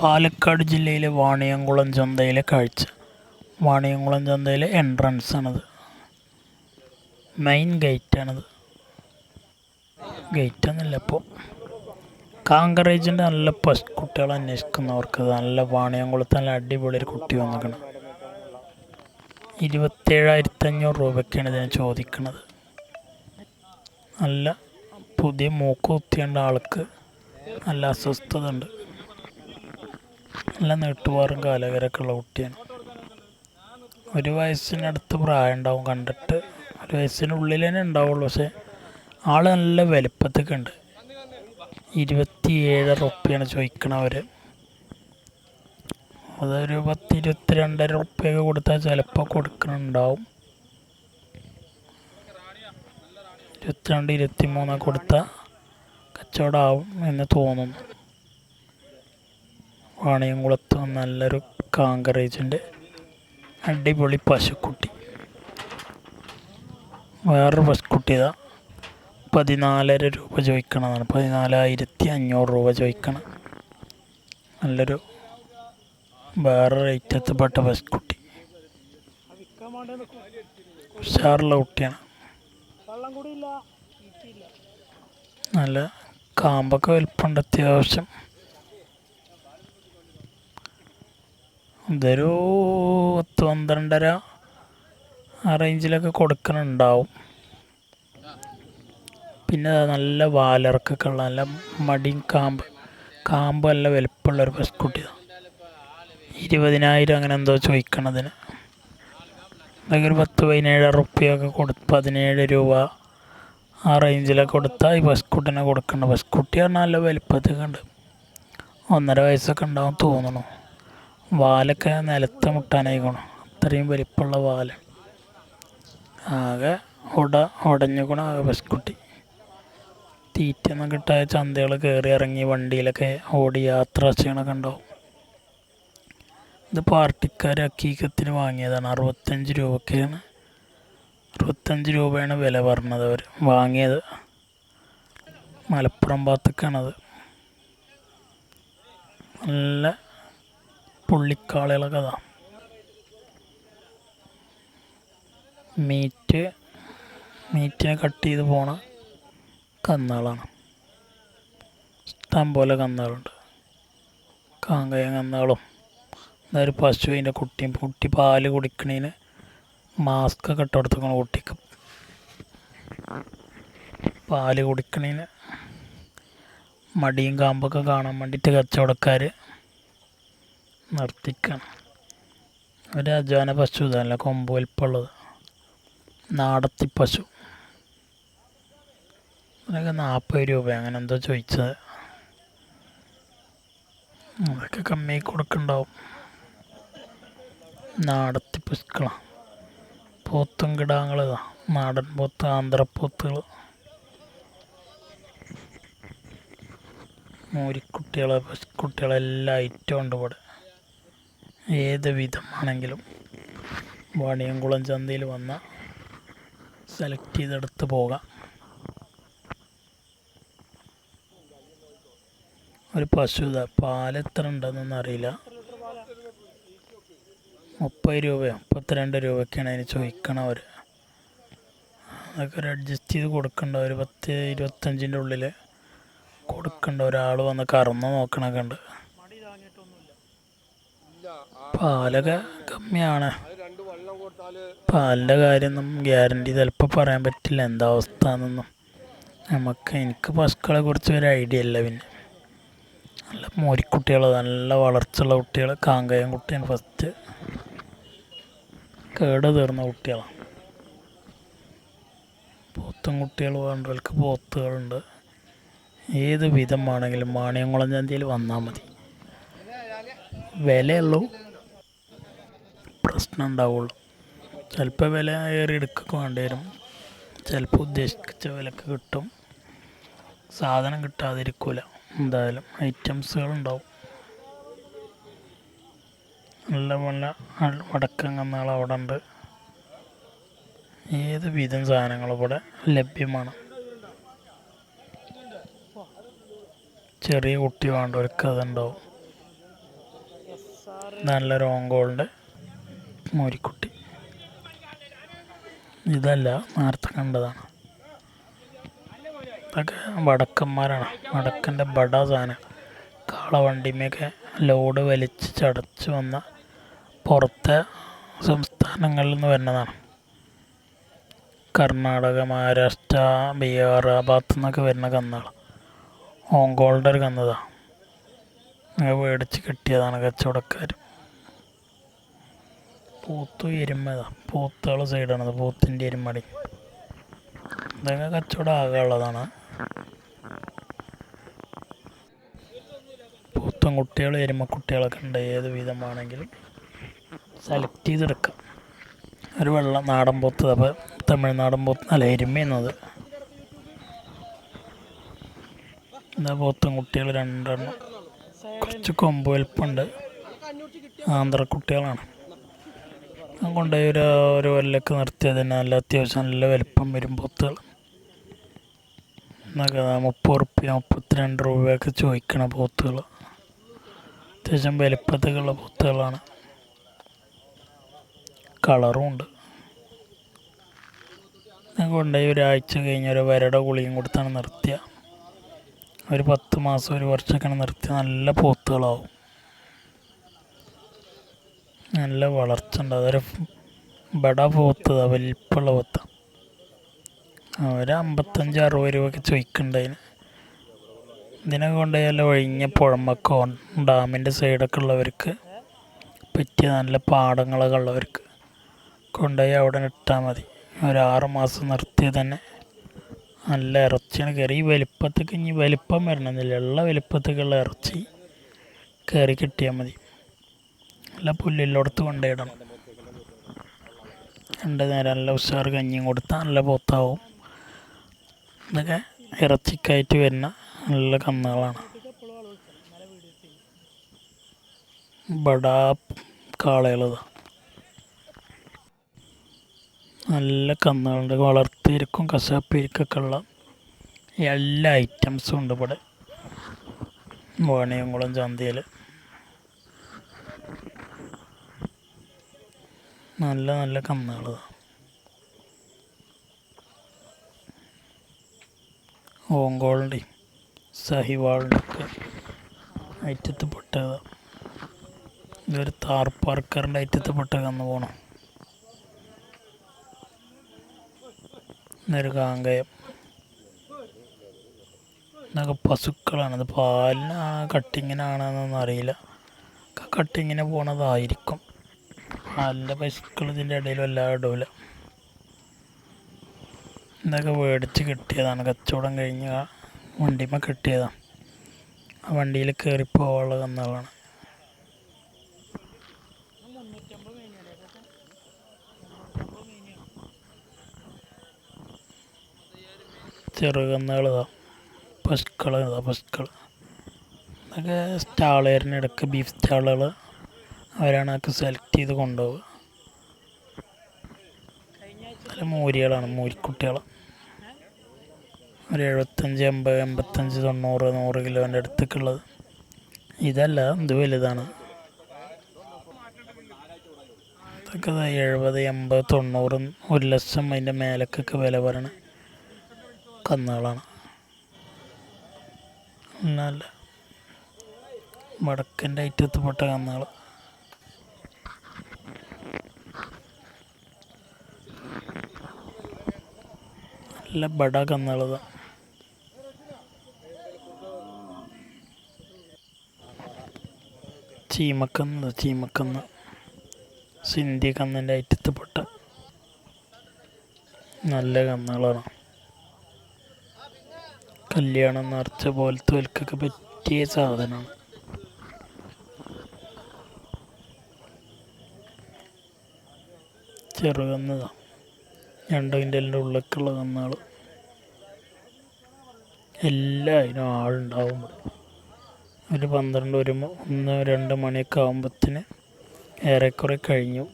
പാലക്കാട് ജില്ലയിലെ വാണിയംകുളം ചന്തയിലെ കാഴ്ച. വാണിയംകുളം ചന്തയിലെ എൻട്രൻസ് ആണത്. മെയിൻ ഗേറ്റ് ഗേറ്റാണത് ഗേറ്റ് ഒന്നുമില്ല ഇപ്പോൾ കാങ്കറേജിന്റെ നല്ല പശുക്കുട്ടികളെ അന്വേഷിക്കുന്നവർക്ക് നല്ല വാണിയംകുളത്ത് നല്ല അടിപൊളി ഒരു കുട്ടി വന്നിക്കണം ഇരുപത്തേഴായിരത്തി അഞ്ഞൂറ് രൂപയ്ക്കാണ് ഇതിന് ചോദിക്കുന്നത് നല്ല പുതിയ മൂക്കുത്തിയേണ്ട ആൾക്ക് നല്ല അസ്വസ്ഥത ഉണ്ട് നല്ല നീട്ടുപാറും കാലകരൊക്കെ ഉള്ള കുട്ടിയാണ്. ഒരു വയസ്സിനടുത്ത് പ്രായം ഉണ്ടാവും കണ്ടിട്ട്. ഒരു വയസ്സിനുള്ളിൽ തന്നെ ഉണ്ടാവുള്ളൂ. പക്ഷേ ആൾ നല്ല വലിപ്പത്തൊക്കെ ഉണ്ട്. ഇരുപത്തി ഏഴ് റുപ്യാണ് ചോദിക്കണവർ അതൊരു പത്ത് ഇരുപത്തിരണ്ടര റുപ്യൊക്കെ കൊടുത്താൽ ചിലപ്പോൾ കൊടുക്കണുണ്ടാവും. ഇരുപത്തിരണ്ട് ഇരുപത്തി മൂന്നൊക്കെ കൊടുത്താൽ കച്ചവടമാവും എന്ന് തോന്നുന്നു. വാണിയംകുളത്ത് നല്ലൊരു കാങ്കറേജിന്റെ അടിപൊളി പശുക്കുട്ടി. വേറൊരു പശുക്കുട്ടി ഇതാ. പതിനാലര രൂപ ചോദിക്കണതാണ്. പതിനാലായിരത്തി അഞ്ഞൂറ് രൂപ ചോദിക്കണം. നല്ലൊരു വേറെ റേറ്റ് എത്തപ്പെട്ട പശുക്കുട്ടി. ഉഷാറുള്ള കുട്ടിയാണ്. നല്ല കാമ്പൊക്കെ വലിപ്പമുണ്ട് അത്യാവശ്യം. ഇതൊരു പത്ത് പന്ത്രണ്ടര ആ റേഞ്ചിലൊക്കെ കൊടുക്കണുണ്ടാവും. പിന്നെ നല്ല വാലിറക്കൊക്കെ ഉള്ള നല്ല മടിയും കാമ്പ് കാമ്പ് നല്ല വലിപ്പമുള്ള ഒരു ബസ്കുട്ടി ഇരുപതിനായിരം അങ്ങനെ എന്തോ ചോദിക്കണതിന്. അതൊക്കെ ഒരു പത്ത് പതിനേഴ് റുപ്യൊക്കെ കൊടു പതിനേഴ് രൂപ ആ റേഞ്ചിലൊക്കെ കൊടുത്താൽ ഈ ബസ്കുട്ടിനെ കൊടുക്കണം. ബസ്കുട്ടി പറഞ്ഞാൽ നല്ല വലിപ്പത്തൊക്കെ ഉണ്ട്. ഒന്നര വയസ്സൊക്കെ ഉണ്ടാവും തോന്നണു. വാലൊക്കെ നിലത്ത് മുട്ടാനായിക്കണം. അത്രയും വലിപ്പമുള്ള വാൽ. ആകെ ഉട ഉടഞ്ഞുകൂണ ആകെ പശുക്കുട്ടി. തീറ്റയൊന്നും കിട്ടാതെ ചന്തകൾ കയറി ഇറങ്ങി വണ്ടിയിലൊക്കെ ഓടി യാത്ര ചെയ്യണമൊക്കെ ഉണ്ടാവും. ഇത് പാർട്ടിക്കാർ അക്കീക്കത്തിന് വാങ്ങിയതാണ്. അറുപത്തഞ്ച് രൂപയ്ക്കാണ് അറുപത്തഞ്ച് രൂപയാണ് വില പറഞ്ഞത് അവർ വാങ്ങിയത് മലപ്പുറം ഭാഗത്തേക്കാണത് നല്ല പുള്ളിക്കാളുകളൊക്കെ കഥ മീറ്റ് മീറ്റിനെ കട്ട് ചെയ്ത് പോണ കന്നാളാണ്. ഇഷ്ടം പോലെ കന്നാളുണ്ട്. കാങ്കയ കന്നാളും ഒരു പശുവിന്റെ കുട്ടിയും കുട്ടി പാൽ കുടിക്കണേന് മാസ്ക് കൊടുത്തേക്കണം കുട്ടിക്ക്. പാൽ കുടിക്കണേന് മടിയും കാമ്പൊക്കെ കാണാൻ വേണ്ടിയിട്ട് കച്ചവടക്കാർ നിർത്തിക്കാണ് ഒരു അജാന പശു ഇതല്ല കൊമ്പ് നാടത്തി പശു. അതൊക്കെ നാൽപ്പത് രൂപ അങ്ങനെ എന്തോ ചോദിച്ചത്. അതൊക്കെ കമ്മി കൊടുക്കണ്ടാവും. നാടത്തി പശുക്കളാണ് പോത്തും കിടാങ്ങളിതാ നാടൻ പോത്ത് ആന്ധ്രപ്പോത്തുകൾ മൂരിക്കുട്ടികളെ പശുക്കുട്ടികളെല്ലാം ഐറ്റം ഉണ്ട് ഇവിടെ. ഏത് വിധമാണെങ്കിലും വാണിയംകുളം ചന്തയിൽ വന്ന സെലക്ട് ചെയ്തെടുത്ത് പോകാം. ഒരു പശു ഇതാ എത്ര ഉണ്ടെന്നൊന്നും അറിയില്ല. മുപ്പത് രൂപയോ മുപ്പത്തിരണ്ട് രൂപയ്ക്കാണ് അതിന് ചോദിക്കണവർ അതൊക്കെ ഒരു അഡ്ജസ്റ്റ് ചെയ്ത് കൊടുക്കണ്ട ഒരു പത്ത് ഇരുപത്തഞ്ചിന്റെ ഉള്ളിൽ കൊടുക്കണ്ട. ഒരാൾ വന്ന് കറന്ന് നോക്കണൊക്കെ ഉണ്ട്. പാലൊക്കെ കമ്മിയാണ് പാലിന്റെ കാര്യമൊന്നും ഗ്യാരണ്ടി ചിലപ്പോൾ പറയാൻ പറ്റില്ല. എന്താ അവസ്ഥ എന്നൊന്നും നമുക്ക് എനിക്ക് പശുക്കളെ കുറിച്ച് ഒരു ഐഡിയ ഇല്ല പിന്നെ. നല്ല മോരിക്കുട്ടികൾ നല്ല വളർച്ചയുള്ള കുട്ടികൾ കാങ്കയം കുട്ടിയാണ് ഫസ്റ്റ് കേട് തീർന്ന കുട്ടികളാണ് പോത്തും കുട്ടികൾ വേണ്ടവർക്ക് പോത്തുകളുണ്ട്. ഏത് വിധമാണെങ്കിലും മാണിയംകുളം ചന്തയിൽ വന്നാൽ മതി. വിലയുള്ളൂ. പ്രശ്നം ഉണ്ടാവുള്ളൂ ചിലപ്പോൾ വില ഏറി എടുക്കൊക്കെ വേണ്ടി വരും. ചിലപ്പോൾ ഉദ്ദേശിച്ച വിലക്ക് കിട്ടും. സാധനം കിട്ടാതിരിക്കില്ല എന്തായാലും ഐറ്റംസുകളുണ്ടാവും നല്ല നല്ല വടക്കൻ കന്നാൾ അവിടെ ഉണ്ട്. ഏത് വിധം സാധനങ്ങളും ഇവിടെ ലഭ്യമാണ്. ചെറിയ കുട്ടി വേണ്ടവർക്ക് അതുണ്ടാവും. നല്ല ഓങ്കോളിന്റെ മോരിക്കുട്ടി. ഇതല്ല നേരത്തെ കണ്ടതാണ്. ഇതൊക്കെ വടക്കന്മാരാണ്. വടക്കന്റെ ബട സാധനം. കാളവണ്ടിമയൊക്കെ ലോഡ് വലിച്ച് ചടച്ച് വന്ന പുറത്തെ സംസ്ഥാനങ്ങളിൽ നിന്ന് വരുന്നതാണ്. കർണാടക മഹാരാഷ്ട്ര ബീഹാർ ആ ഭാഗത്തു നിന്നൊക്കെ വരുന്ന കന്നുകൾ ഓങ്കോളുടെ ഒരു കന്നതാണ്. മേടിച്ച് കിട്ടിയതാണ് കച്ചവടക്കാർ പൂത്തു എരുമതാ. സൈഡാണ് സൈഡാണത് പൂത്തിന്റെ എരുമടി. ഇതൊക്കെ കച്ചവടം ആകാനുള്ളതാണ് പൂത്തൻ കുട്ടികൾ എരുമക്കുട്ടികളൊക്കെ ഉണ്ട്. ഏത് വിധമാണെങ്കിലും സെലക്ട് ചെയ്തെടുക്കാം. ഒരു വെള്ളം നാടൻ പോത്ത്. അപ്പോൾ തമിഴ്നാടൻ പോത്ത് അല്ല എരുമയെന്നത് എന്താ പോത്തും കുട്ടികൾ രണ്ടെണ്ണം. കുറച്ച് കൊമ്പ് വലിപ്പമുണ്ട്. ആന്ധ്രക്കുട്ടികളാണ്. ഞാൻ കൊണ്ടുപോയി ഒരു ഒരു കൊല്ലൊക്കെ നിർത്തിയത് തന്നെ നല്ല അത്യാവശ്യം നല്ല വലിപ്പം വരും പോത്തുകൾ. എന്നൊക്കെ മുപ്പത് റുപ്യ മുപ്പത്തിരണ്ട് രൂപയൊക്കെ ചോദിക്കണ പോത്തുകൾ. അത്യാവശ്യം വലിപ്പത്തിലുള്ള പോത്തുകളാണ്. കളറും ഉണ്ട്. ഞാൻ കൊണ്ടുപോയി ഒരാഴ്ച കഴിഞ്ഞ് ഒരു വരട ഗുളിയും കൊടുത്താണ് നിർത്തിയ. ഒരു പത്ത് മാസം ഒരു വർഷമൊക്കെയാണ് നിർത്തിയ നല്ല പോത്തുകളാവും. നല്ല വളർച്ച ഉണ്ട്. അതൊരു ബട പോത്തതാ വലിപ്പമുള്ള പോത്ത. ഒരു അമ്പത്തഞ്ച് അറുപത് രൂപയ്ക്ക് ചോദിക്കുന്നുണ്ട് അതിന്. കൊണ്ടുപോയാലും ഒഴിഞ്ഞ പുഴമക്കോ ഡാമിന്റെ സൈഡൊക്കെ ഉള്ളവർക്ക് പറ്റിയ നല്ല പാടങ്ങളൊക്കെ ഉള്ളവർക്ക് കൊണ്ടുപോയി അവിടെ ഇട്ടാൽ മതി. ഒരു ആറ് മാസം നിർത്തി തന്നെ നല്ല ഇറച്ചിയാണ് കയറി. ഈ വലിപ്പത്തേക്ക് ഇനി വലിപ്പം വരണമെന്നില്ല. ഉള്ള വലിപ്പത്തേക്കുള്ള ഇറച്ചി കയറി കിട്ടിയാൽ മതി. നല്ല പുല്ലിലോടത്ത് കൊണ്ടിടണം രണ്ട് നേരം നല്ല ഉഷാർ കഞ്ഞിയും കൊടുത്താൽ നല്ല പോത്താവും. ഇതൊക്കെ ഇറച്ചിക്കായിട്ട് വരുന്ന നല്ല കന്നുകളാണ്. ബടാ കാളകളതാണ് നല്ല കന്നുകളുണ്ട്. വളർത്തിയിരിക്കും കശാപ്പിരിക്കൊക്കെ ഉള്ള എല്ലാ ഐറ്റംസും ഉണ്ട് ഇവിടെ. വാണിയംകുളം ചന്തയിൽ നല്ല നല്ല കന്നുകൾ ഓങ്കോളിന്റെയും സഹിവാളിന്റെ ഒക്കെ അയറ്റത്ത് പെട്ടതാണ് ഇതൊരു താർപ്പാർക്കറിന്റെ അയറ്റത്ത് പെട്ട കന്ന് പോകണം ഇതൊരു കാങ്കയം. ഇതൊക്കെ പശുക്കളാണ്. ഇത് പാലിന് കട്ടിങ്ങിനാണെന്നൊന്നും അറിയില്ല. കട്ടിങ്ങിന് പോണതായിരിക്കും. പാലിന്റെ പശുക്കളും ഇതിന്റെ ഇടയിൽ വല്ലാതെ ഇടൂല. ഇതൊക്കെ മേടിച്ച് കിട്ടിയതാണ്. കച്ചവടം കഴിഞ്ഞ് വണ്ടിമ കിട്ടിയതാണ് ആ വണ്ടിയിൽ കയറി പോകാനുള്ള കന്നുകളാണ് ചെറുകന്നുകൾ ഇതാ. പശുക്കൾ ഇതാ പശുക്കൾ ഇതൊക്കെ സ്റ്റാളുകാരന് ഇടയ്ക്ക് ബീഫ് സ്റ്റാളുകൾ അവരാണ് അതൊക്കെ സെലക്ട് ചെയ്ത് കൊണ്ടുപോവുക. നല്ല മൂരികളാണ് മൂരിക്കുട്ടികളാണ് ഒരു എഴുപത്തഞ്ച് എൺപത് എൺപത്തഞ്ച് തൊണ്ണൂറ് നൂറ് കിലോന്റെ അടുത്തൊക്കെ ഉള്ളത് ഇതല്ല ഇത് വലുതാണ്. ഇതൊക്കെ ദാ എഴുപത് എൺപത് തൊണ്ണൂറ് ഒരു ലക്ഷം അതിന്റെ മേലക്കൊക്കെ വില പറയണ കന്നുകളാണ്. നല്ല വടക്കന്റെ ഐറ്റത്തിൽപ്പെട്ട കന്നുകൾ നല്ല ബട എന്നുള്ളത്. ചീമക്കന്ന് ചീമക്കന്ന്. സിന്ധി കന്നിന്റെ ഐറ്റത്തിൽപ്പെട്ട നല്ല കന്നുകളാണ്. കല്യാണം നിറച്ച പോലത്തെ വിൽക്കൊക്കെ പറ്റിയ സാധനമാണ്. ചെറുകന്നതാണ് രണ്ട് കിന്റലിന്റെ ഉള്ളിലേക്കുള്ള കന്നുകൾ എല്ലാ അതിനും ആളുണ്ടാവും ഒരു പന്ത്രണ്ട് ഒരു ഒന്ന് രണ്ട് മണിയൊക്കെ ആകുമ്പത്തിന് ഏറെക്കുറെ കഴിഞ്ഞു.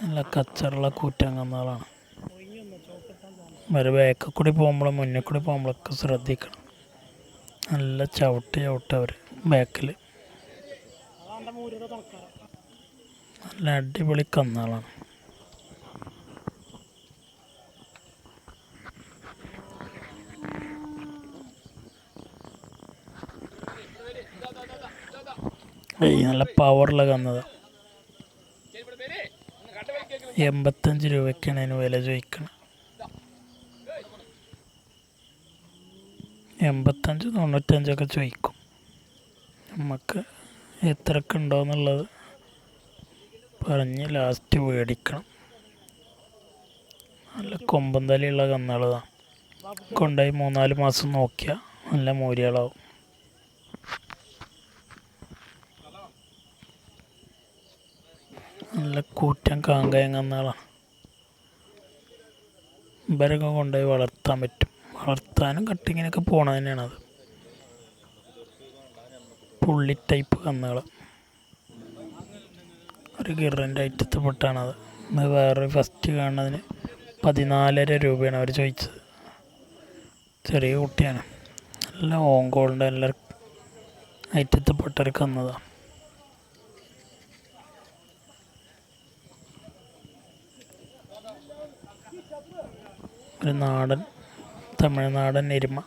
നല്ല കച്ചറുള്ള കൂറ്റൻ കന്നുകളാണ് ഒരു ബാക്കിൽ കൂടി പോകുമ്പോഴും മുന്നിൽ കൂടി പോകുമ്പോഴൊക്കെ ശ്രദ്ധിക്കണം. നല്ല ചവിട്ട് ചവിട്ട് അവർ ബാക്കിൽ നല്ല അടിപൊളി കന്നുകളാണ് നല്ല പവറുള്ള കന്നത്. എൺപത്തഞ്ച് രൂപയ്ക്കാണ് അതിന് വില ചോദിക്കുന്നത് എൺപത്തഞ്ച് തൊണ്ണൂറ്റഞ്ചൊക്കെ ചോദിക്കും. നമുക്ക് എത്രക്ക് ഉണ്ടോയെന്നുള്ളത് പറഞ്ഞ് ലാസ്റ്റ് മേടിക്കണം. നല്ല കൊമ്പൻ തലയുള്ള കന്നുകളതാണ് കൊണ്ടുപോയി മൂന്നാൽ മാസം നോക്കിയാൽ നല്ല മൂരികളാവും. നല്ല കൂറ്റൻ കാങ്കയം കന്നുകളാണ് ഇവരൊക്കെ കൊണ്ടുപോയി വളർത്താൻ പറ്റും. വളർത്താനും കട്ടിങ്ങിനൊക്കെ പോണത് തന്നെയാണത് പുള്ളി ടൈപ്പ് കന്നുകൾ ഒരു ഗിറിന്റെ ഐറ്റത്തിൽപ്പെട്ടാണത് ഇന്ന് വേറെ ഫസ്റ്റ് കാണുന്നതിന് പതിനാലര രൂപയാണ് അവർ ചോദിച്ചത്. ചെറിയ കുട്ടിയാണ്. നല്ല ഓങ്കോളിന്റെ നല്ല ഐറ്റത്തിൽപ്പെട്ട ഒരു കന്നതാണ് ഒരു നാടൻ തമിഴ്നാടൻ എരുമ.